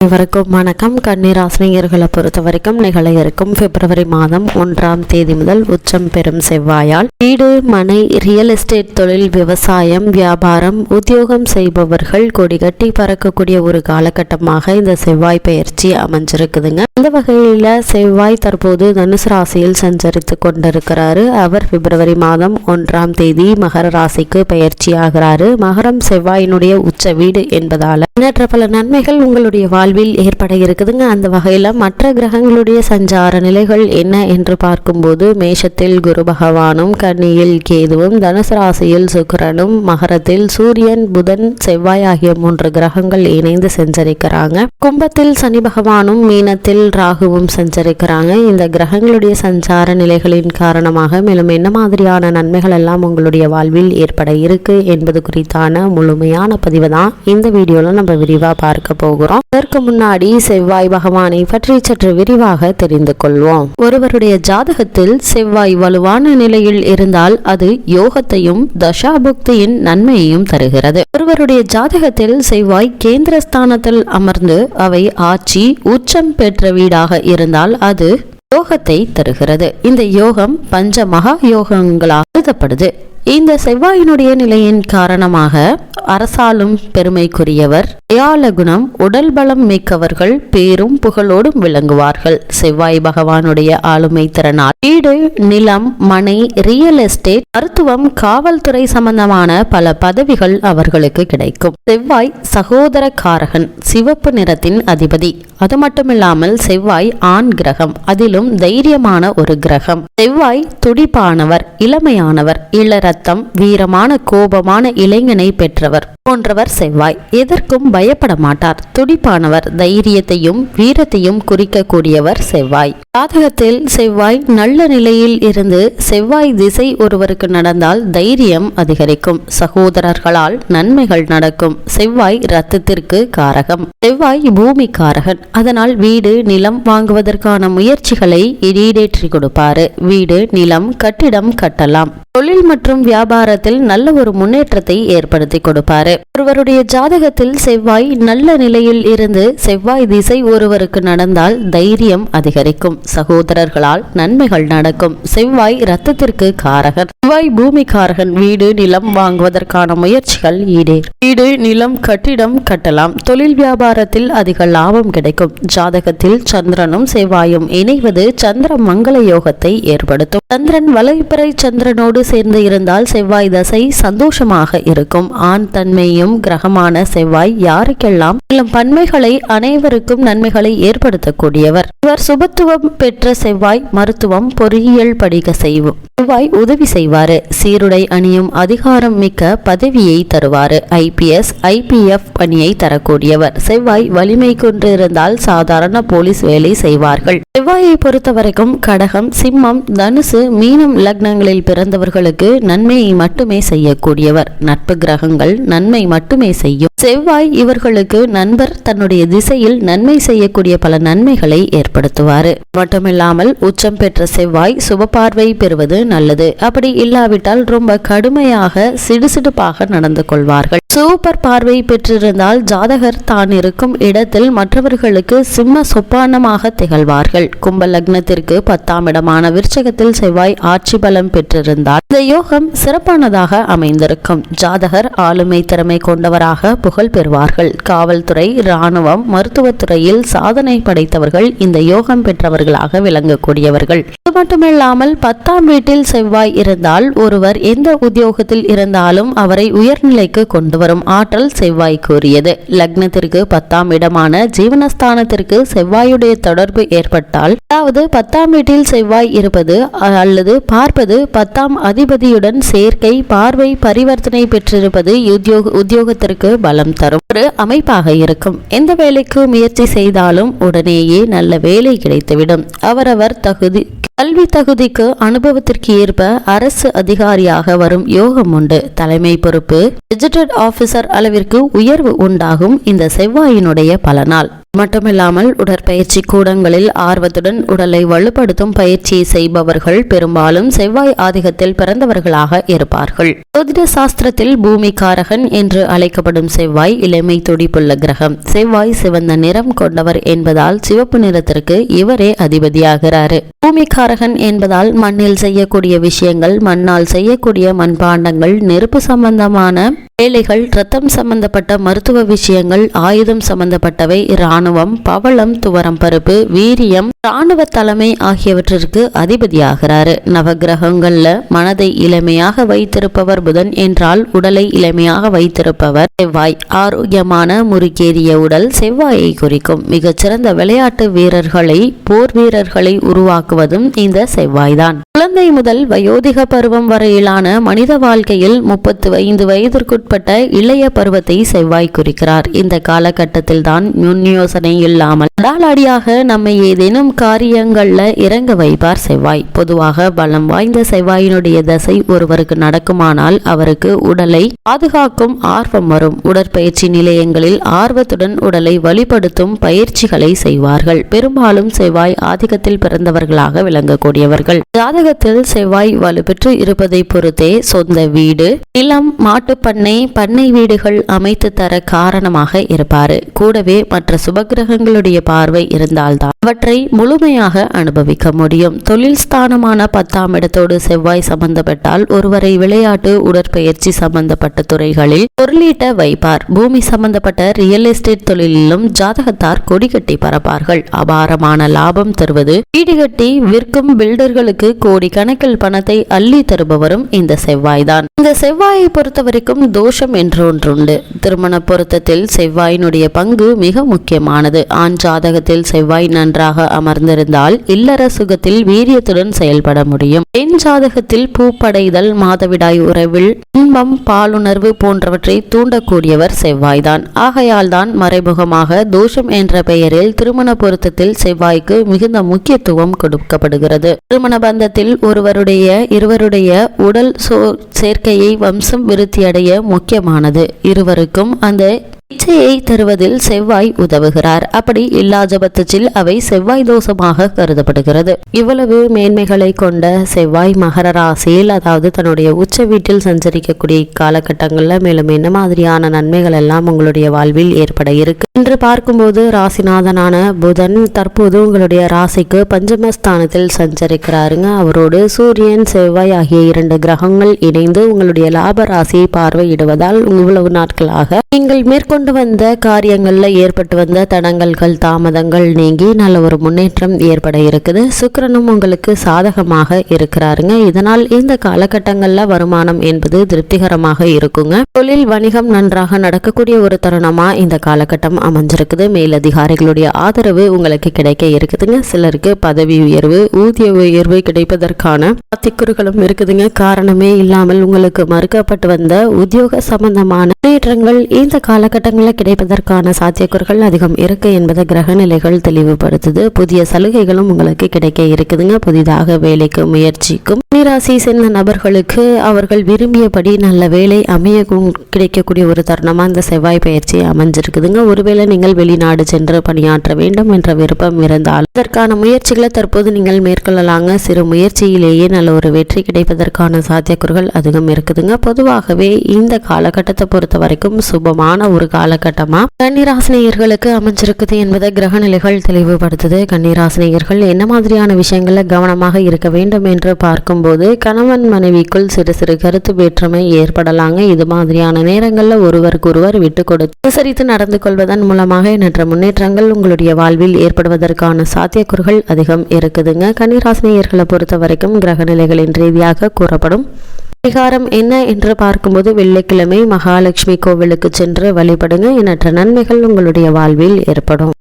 அனைவருக்கும் வணக்கம். கன்னிராசினியர்களை பொறுத்த வரைக்கும் நிகழ இருக்கும் பிப்ரவரி மாதம் ஒன்றாம் தேதி முதல் உச்சம் பெறும் செவ்வாயால். வீடு மனை ரியல் எஸ்டேட் தொழில் விவசாயம் வியாபாரம் உத்தியோகம் செய்பவர்கள் கொடி கட்டி பறக்கக்கூடிய ஒரு காலகட்டமாக இந்த செவ்வாய் பயிற்சி அமைஞ்சிருக்குதுங்க. அந்த வகையில செவ்வாய் தற்போது தனுசு ராசியில் சஞ்சரித்து கொண்டிருக்கிறாரு. அவர் பிப்ரவரி மாதம் ஒன்றாம் தேதி மகர ராசிக்கு பயிற்சி ஆகிறாரு. மகரம் செவ்வாயினுடைய உச்ச வீடு என்பதால. எண்ணற்ற பல நன்மைகள் உங்களுடைய வாழ்வில் ஏற்பட இருக்குதுங்க. அந்த வகையில் மற்ற கிரகங்களுடைய சஞ்சார நிலைகள் என்ன என்று பார்க்கும்போது மேஷத்தில் குரு பகவானும் கன்னியில் கேதுவும் தனுசு ராசியில் சுக்கரனும் மகரத்தில் சூரியன் புதன் செவ்வாய் ஆகிய மூன்று கிரகங்கள் இணைந்து சஞ்சரிக்கிறாங்க. கும்பத்தில் சனி பகவானும் மீனத்தில் ராகுவும் சஞ்சரிக்கிறாங்க. இந்த கிரகங்களுடைய சஞ்சார நிலைகளின் காரணமாக மேலும் என்ன மாதிரியான நன்மைகள் எல்லாம் உங்களுடைய வாழ்வில் ஏற்பட இருக்கு என்பது குறித்தான முழுமையான பதிவு தான் இந்த வீடியோவில் நம்ம விரிவா பார்க்க போகிறோம். அதற்கு முன்னாடி செவ்வாய் பகவானை பற்றி சற்று விரிவாக தெரிந்து கொள்வோம். ஒருவருடைய ஜாதகத்தில் செவ்வாய் வலுவான நிலையில் இருந்தால் அது யோகத்தையும் தசாபுக்தியின் நன்மையையும் தருகிறது. ஒருவருடைய ஜாதகத்தில் செவ்வாய் கேந்திரஸ்தானத்தில் அமர்ந்து அவை ஆட்சி உச்சம் பெற்ற வீடாக இருந்தால் அது யோகத்தை தருகிறது. இந்த யோகம் பஞ்ச மகா யோகங்களாக கருதப்படுது. இந்த செவ்வாயினுடைய நிலையின் காரணமாக அரசாலும் பெருமைக்குரியவர். தயால குணம் உடல் பலம் மிக்கவர்கள் பேரும் புகழோடும் விளங்குவார்கள். செவ்வாய் பகவானுடைய ஆளுமை திறனால். வீடு நிலம் மனை ரியல் எஸ்டேட் மருத்துவம் காவல்துறை சம்பந்தமான பல பதவிகள் அவர்களுக்கு கிடைக்கும். செவ்வாய் சகோதர காரகன் சிவப்பு நிறத்தின் அதிபதி. அது மட்டுமில்லாமல் செவ்வாய் ஆண் கிரகம் அதிலும் தைரியமான ஒரு கிரகம். செவ்வாய் துடிப்பானவர் இளமையானவர் ரத்தம் வீரமான கோபமான இளைஞனை பெற்றவர். போன்றவர் செவ்வாய். எதற்கும் பயப்பட மாட்டார். துடிப்பானவர் தைரியத்தையும் வீரத்தையும் குறிக்கக்கூடியவர் செவ்வாய். ஜாதகத்தில் செவ்வாய் நல்ல நிலையில் இருந்து செவ்வாய் திசை ஒருவருக்கு நடந்தால் தைரியம் அதிகரிக்கும். சகோதரர்களால் நன்மைகள் நடக்கும். செவ்வாய் ரத்தத்திற்கு காரகம். செவ்வாய் பூமி காரகன் அதனால் வீடு நிலம் வாங்குவதற்கான முயற்சிகளை ஈடேற்றி கொடுப்பாரு. வீடு நிலம் கட்டிடம் கட்டலாம். தொழில் மற்றும் வியாபாரத்தில் நல்ல ஒரு முன்னேற்றத்தை ஏற்படுத்தி கொடுப்பாரு. ஒருவருடைய ஜாதகத்தில் செவ்வாய் நல்ல நிலையில் இருந்து செவ்வாய் திசை ஒருவருக்கு நடந்தால் தைரியம் அதிகரிக்கும். சகோதரர்களால் நன்மைகள் நடக்கும். செவ்வாய் ரத்தத்திற்கு காரகன் செவ்வாய் பூமி காரகன் வீடு நிலம் வாங்குவதற்கான முயற்சிகள் ஈடே. வீடு நிலம் கட்டிடம் கட்டலாம். தொழில் வியாபாரத்தில் அதிக லாபம் கிடைக்கும். ஜாதகத்தில் சந்திரனும் செவ்வாயும் இணைவது சந்திர மங்கள யோகத்தை ஏற்படுத்தும். சந்திரன் வலைப்பறை சந்திரனோடு சேர்ந்து இருந்தால் செவ்வாய் தசை சந்தோஷமாக இருக்கும். ஆண் தன்மையும் கிரகமான செவ்வாய் யாருக்கெல்லாம் மேலும் பன்மைகளை அனைவருக்கும் நன்மைகளை ஏற்படுத்தக்கூடியவர். இவர் சுபத்துவம் பெற்ற செவ்வாய் மருத்துவம் பொறியியல் படிக்க செய்வோம் செவ்வாய் உதவி செய்வாரு. சீருடை அணியும் அதிகாரம் மிக்க பதவியை தருவாரு. ஐபிஎஸ் ஐபிஎஃப் பணியை தரக்கூடியவர். செவ்வாய் வலிமை கொண்டிருந்தால் சாதாரண போலீஸ் வேலை செய்வார்கள். செவ்வாயை பொறுத்தவரைக்கும் கடகம் சிம்மம் தனுசு மீனம் லக்னங்களில் பிறந்தவர்களுக்கு நன்மையை மட்டுமே செய்யக்கூடியவர். நட்பு கிரகங்கள் நன்மை மட்டுமே செய்யும். செவ்வாய் இவர்களுக்கு நண்பர் தன்னுடைய திசையில் நன்மை செய்யக்கூடிய பல நன்மைகளை ஏற்படுத்துவார். மட்டுமில்லாமல் உச்சம் பெற்ற செவ்வாய் சுப பெறுவது நல்லது. அப்படி இல்லாவிட்டால் ரொம்ப கடுமையாக சிடுசிடுப்பாக நடந்து கொள்வார்கள். சூப்பர் பார்வை பெற்றிருந்தால் ஜாதகர் தான் இருக்கும் இடத்தில் மற்றவர்களுக்கு சிம்ம சொப்பானமாக திகழ்வார்கள். கும்ப லக்னத்திற்கு பத்தாம் இடமான விருச்சகத்தில் செவ்வாய் ஆட்சி பலம் பெற்றிருந்தால் இந்த யோகம் சிறப்பானதாக அமைந்திருக்கும். ஜாதகர் ஆளுமை திறமை கொண்டவராக புகழ் பெறுவார்கள். காவல்துறை இராணுவம் மருத்துவத்துறையில் சாதனை படைத்தவர்கள் இந்த யோகம் பெற்றவர்களாக விளங்கக்கூடியவர்கள். மட்டுமில்லாமல் பத்தாம் வீட்டில் செவ்வாய் இருந்தால் ஒருவர் எந்த உத்தியோகத்தில் இருந்தாலும் அவரை உயர்நிலைக்கு கொண்டு வரும் ஆற்றல் செவ்வாய் கூறியது லக்னத்திற்கு பத்தாம் இடமான ஜீவனஸ்தானத்திற்கு செவ்வாயுடைய தொடர்பு ஏற்பட்டால் அதாவது பத்தாம் வீட்டில் செவ்வாய் இருப்பது அல்லது பார்ப்பது பத்தாம் அதிபதியுடன் சேர்க்கை பார்வை பரிவர்த்தனை பெற்றிருப்பது உத்தியோக உத்தியோகத்திற்கு பலம் தரும். ஒரு அமைப்பாக இருக்கும். எந்த வேலைக்கு முயற்சி செய்தாலும் உடனேயே நல்ல வேலை கிடைத்துவிடும். அவரவர் தகுதி கல்வி தகுதிக்கு அனுபவத்திற்கு ஏற்ப அரசு அதிகாரியாக வரும் யோகம் உண்டு. தலைமை பொறுப்பு டிஜிட்டல் ஆபீசர் அளவிற்கு உயர்வு உண்டாகும் இந்த செவ்வாயினுடைய பலனால். மட்டுமில்லாமல் உடற்பயிற்சி கூடங்களில் ஆர்வத்துடன் உடலை வலுப்படுத்தும் பயிற்சியை செய்பவர்கள் பெரும்பாலும் செவ்வாய் ஆதிக்கத்தில் பிறந்தவர்களாக இருப்பார்கள். ஜோதிட சாஸ்திரத்தில் பூமிகாரகன் என்று அழைக்கப்படும் செவ்வாய் இளமை துடிப்புள்ள கிரகம். செவ்வாய் சிவந்த நிறம் கொண்டவர் என்பதால் சிவப்பு நிறத்திற்கு இவரே அதிபதியாகிறாரு. பூமிகாரகன் என்பதால் மண்ணில் செய்யக்கூடிய விஷயங்கள் மண்ணால் செய்யக்கூடிய மண்பாண்டங்கள் நெருப்பு சம்பந்தமான வேலைகள் ரத்தம் சம்பந்தப்பட்ட மருத்துவ விஷயங்கள் ஆயுதம் சம்பந்தப்பட்டவை இராணுவம் பவளம் துவரம் பருப்பு வீரியம் இராணுவ தலைமை ஆகியவற்றிற்கு அதிபதியாகிறாரு. நவகிரகங்கள்ல மனதை இளமையாக வைத்திருப்பவர் புதன் என்றால் உடலை இளமையாக வைத்திருப்பவர் செவ்வாய். ஆரோக்கியமான முறுக்கேறிய உடல் செவ்வாயை குறிக்கும். மிகச்சிறந்த விளையாட்டு வீரர்களை போர் வீரர்களை உருவாக்குவதும் இந்த செவ்வாய்தான். குழந்தை முதல் வயோதிக பருவம் வரையிலான மனித வாழ்க்கையில் முப்பத்து ஐந்து வயதிற்குட்பட்ட இளைய பருவத்தை செவ்வாய் குறிக்கிறார். இந்த காலகட்டத்தில் தான் யோசனை இல்லாமல் அடாலடியாக நம்மை ஏதேனும் காரியங்கள்ல இறங்க வைப்பார் செவ்வாய். பொதுவாக பலம் வாய்ந்த செவ்வாயினுடைய தசை ஒருவருக்கு நடக்குமானால் அவருக்கு உடலை பாதுகாக்கும் ஆர்வம் வரும். உடற்பயிற்சி நிலையங்களில் ஆர்வத்துடன் உடலை வழிபடுத்தும் பயிற்சிகளை செய்வார்கள். பெரும்பாலும் செவ்வாய் ஆதிக்கத்தில் பிறந்தவர்களாக விளங்கக்கூடியவர்கள். ஜாதகத்தில் செவ்வாய் வலுப்பெற்று இருப்பதை பொறுத்தே சொந்த வீடு நிலம் மாட்டுப்பண்ணை பண்ணை வீடுகள் அமைத்து தர காரணமாக இருப்பார். கூடவே மற்ற சுப சுபகிரகங்களுடைய பார்வை இருந்தால்தான் அவற்றை முழுமையாக அனுபவிக்க முடியும். தொழில் ஸ்தானமான பத்தாம் இடத்தோடு செவ்வாய் சம்பந்தப்பட்டால் ஒருவரை விளையாட்டு உடற்பயிற்சி சம்பந்தப்பட்ட துறைகளில் பொருளீட்ட வைப்பார். பூமி சம்பந்தப்பட்ட ரியல் எஸ்டேட் தொழிலிலும் ஜாதகத்தார் கொடிகட்டி பரப்பார்கள் அபாரமான லாபம் தருவது வீடு கட்டி விற்கும் பில்டர்களுக்கு கோடி கணக்கில் பணத்தை அள்ளி தருபவரும் இந்த செவ்வாய்தான். இந்த செவ்வாயை பொறுத்தவரைக்கும் தோஷம் என்று ஒன்றுண்டு திருமண பொருத்தத்தில் செவ்வாயினுடைய பங்கு மிக முக்கியமானது ஆண் ஜாதகத்தில் செவ்வாய் நன்றாக அமர்ந்திருந்தால் இல்லற சுகத்தில் வீரியத்துடன் செயல்பட முடியும். பெண் ஜாதகத்தில் பூப்படைதல் மாதவிடாய் உறவில் இன்பம் பாலுணர்வு போன்றவற்றை தூண்டக்கூடியவர் செவ்வாய்தான். ஆகையால் தான் மறைமுகமாக தோஷம் என்ற பெயரில் திருமண பொருத்தத்தில் செவ்வாய்க்கு மிகுந்த முக்கியத்துவம் கொடுக்கப்படுகிறது. திருமண பந்தத்தில் ஒருவருடைய இருவருடைய உடல் சோ சேர்க்கையை வம்சம் விருத்தியடைய முக்கியமானது. இருவருக்கும் அந்த இச்சையை தருவதில் செவ்வாய் உதவுகிறார். அப்படி இல்லாத பட்சத்தில் அவை செவ்வாய் தோஷமாக கருதப்படுகிறது. இவ்வளவு மேன்மைகளை கொண்ட செவ்வாய் மகர ராசியில் அதாவது தன்னுடைய உச்ச வீட்டில் சஞ்சரிக்கக்கூடிய காலகட்டங்களில் மேலும் என்ன மாதிரியான நன்மைகள் எல்லாம் உங்களுடைய வாழ்வில் ஏற்பட இருக்கு? என்று பார்க்கும்போது ராசிநாதனான புதன் தற்போது உங்களுடைய ராசிக்கு பஞ்சமஸ்தானத்தில் சஞ்சரிக்கிறாருங்க. அவரோடு சூரியன் செவ்வாய் ஆகிய இரண்டு கிரகங்கள் இணைந்து உங்களுடைய லாப ராசியை பார்வையிடுவதால் இவ்வளவு நாட்களாக நீங்கள் மேற்கொண்டு வந்த காரியங்களில் ஏற்பட்டு வந்த தடங்கல்கள் தாமதங்கள் நீங்கி நல்ல ஒரு முன்னேற்றம் ஏற்பட இருக்குது. சுக்கரனும் உங்களுக்கு சாதகமாக இருக்கிறாருங்க. இதனால் இந்த காலகட்டங்களில் வருமானம் என்பது திருப்திகரமாக இருக்குங்க. தொழில் வணிகம் நன்றாக நடக்கக்கூடிய ஒரு தருணமாக இந்த காலகட்டம் அமைஞ்சிருக்குது. மேலதிகாரிகளுடைய ஆதரவு உங்களுக்கு கிடைக்க இருக்குதுங்க. சிலருக்கு பதவி உயர்வு ஊதிய உயர்வு கிடைப்பதற்கான சாத்தியக்கூறுகளும் இருக்குதுங்க. காரணமே இல்லாமல் உங்களுக்கு மறுக்கப்பட்டு வந்த உத்தியோக சம்பந்தமான முன்னேற்றங்கள் இந்த காலகட்டம் காலகட்டங்களில் கிடைப்பதற்கான சாத்தியக்கூறுகள் அதிகம் இருக்கு என்பதை கிரக நிலைகள் தெளிவுபடுத்துது. புதிய சலுகைகளும் உங்களுக்கு கிடைக்க இருக்குதுங்க. புதிதாக வேலைக்கு முயற்சிக்கும். நீராசி சேர்ந்த நபர்களுக்கு அவர்கள் விரும்பியபடி நல்ல வேலை அமைய கிடைக்கக்கூடிய ஒரு தருணமாக இந்த செவ்வாய் பயிற்சி அமைஞ்சிருக்குதுங்க. ஒருவேளை நீங்கள் வெளிநாடு சென்று பணியாற்ற வேண்டும் என்ற விருப்பம் இருந்தால் அதற்கான முயற்சிகளை தற்போது நீங்கள் மேற்கொள்ளலாங்க. சிறு முயற்சியிலேயே நல்ல ஒரு வெற்றி கிடைப்பதற்கான சாத்தியக்கூறுகள் அதிகம் இருக்குதுங்க. பொதுவாகவே இந்த காலகட்டத்தை பொறுத்த வரைக்கும் சுபமான ஒரு காலகட்டமாக கன்னிராசினியர்களுக்கு அமைஞ்சிருக்குது என்பதை கிரக நிலைகள் தெளிவுபடுத்துது. கன்னிராசினியர்கள் என்ன மாதிரியான விஷயங்களில் கவனமாக இருக்க வேண்டும் என்று பார்க்கும்போது கணவன் மனைவிக்குள் சிறு சிறு கருத்து வேற்றுமை ஏற்படலாங்க. இது மாதிரியான நேரங்களில் ஒருவருக்கு ஒருவர் விட்டு கொடுத்து அனுசரித்து நடந்து கொள்வதன் மூலமாக எண்ணற்ற முன்னேற்றங்கள் உங்களுடைய வாழ்வில் ஏற்படுவதற்கான சாத்தியக்கூறுகள் அதிகம் இருக்குதுங்க. கன்னிராசினியர்களை பொறுத்த வரைக்கும் கிரக நிலைகளின் ரீதியாக கூறப்படும். பரிகாரம் என்ன என்று பார்க்கும்போது வெள்ளிக்கிழமை மகாலட்சுமி கோவிலுக்கு சென்று வழிபடுங்க. எண்ணற்ற நன்மைகள் உங்களுடைய வாழ்வில் ஏற்படும்.